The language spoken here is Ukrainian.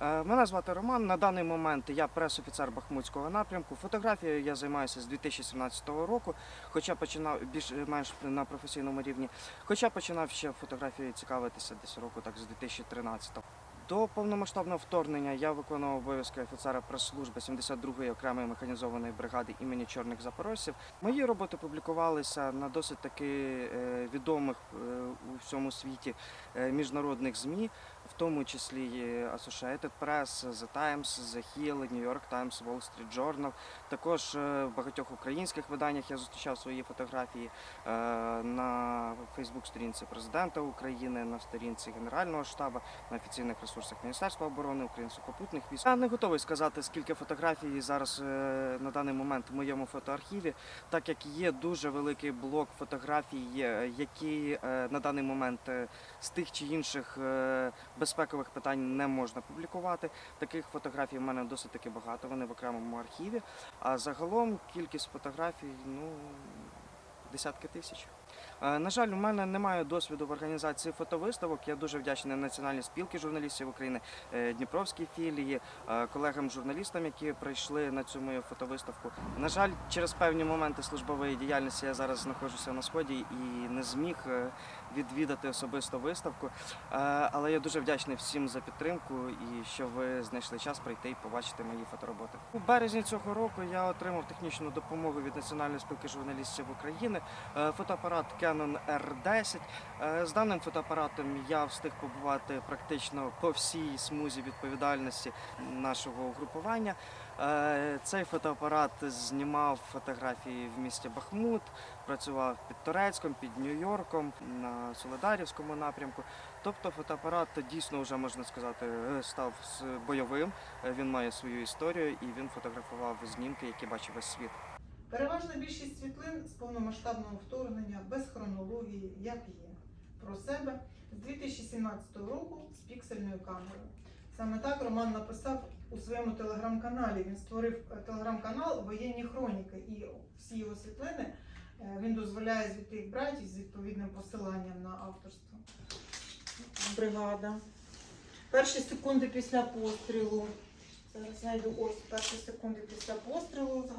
Е, Мене звати Роман. На даний момент я прес-офіцер Бахмутського напрямку. Фотографією я займаюся з 2017 року, хоча починав більш-менш на професійному рівні. Хоча починав ще фотографією цікавитися десь року так з 2013 до повномасштабного вторгнення я виконував обов'язки офіцера прес-служби 72-ї окремої механізованої бригади імені Чорних Запорожців. Мої роботи публікувалися на досить таки е, відомих е, у всьому світі е, міжнародних ЗМІ, в тому числі Associated Press, The Times, The Hill, New York Times, Wall Street Journal. Також в багатьох українських виданнях я зустрічав свої фотографії на Фейсбук-сторінці президента України, на сторінці Генерального штабу, на офіційних ресурсах Міністерства оборони України, сухопутних військ. Я не готовий сказати, скільки фотографій зараз е, на даний момент в моєму фотоархіві, так як є дуже великий блок фотографій, е, які е, на даний момент з тих чи інших безпекових питань не можна публікувати. Таких фотографій в мене досить таки багато. Вони в окремому архіві. А загалом кількість фотографій ну десятки тисяч. Е, На жаль, у мене немає досвіду в організації фотовиставок. Я дуже вдячний Національній спілки журналістів України, е, Дніпровській філії, е, колегам-журналістам, які прийшли на цю мою фотовиставку. На жаль, через певні моменти службової діяльності я зараз знаходжуся на сході і не зміг відвідати особисто виставку. Але я дуже вдячний всім за підтримку і що ви знайшли час прийти і побачити мої фотороботи. У березні цього року я отримав технічну допомогу від Національної спілки журналістів України. Е, Фотоапарат Canon R10. Е, З даним фотоапаратом я встиг побувати практично по всій смузі відповідальності нашого угрупування. Е, Цей фотоапарат знімав фотографії в місті Бахмут, працював під Турецьком, під Нью-Йорком, на Солидарівському напрямку. Тобто фотоапарат дійсно вже можна сказати е, став бойовим. Він має свою історію і він фотографував знімки, які бачив весь світ. Переважна більшість світлин з повномасштабного вторгнення без хронології, як є, про себе з 2017 року з піксельною камерою. Саме так Роман написав у своєму телеграм-каналі. Він створив е, телеграм-канал Воєнні хроніки, і всі його світлини е, він дозволяє звідти їх брати з відповідним посиланням на авторство. Бригада. Перші секунди після пострілу. Зараз знайду ось перші секунди після пострілу.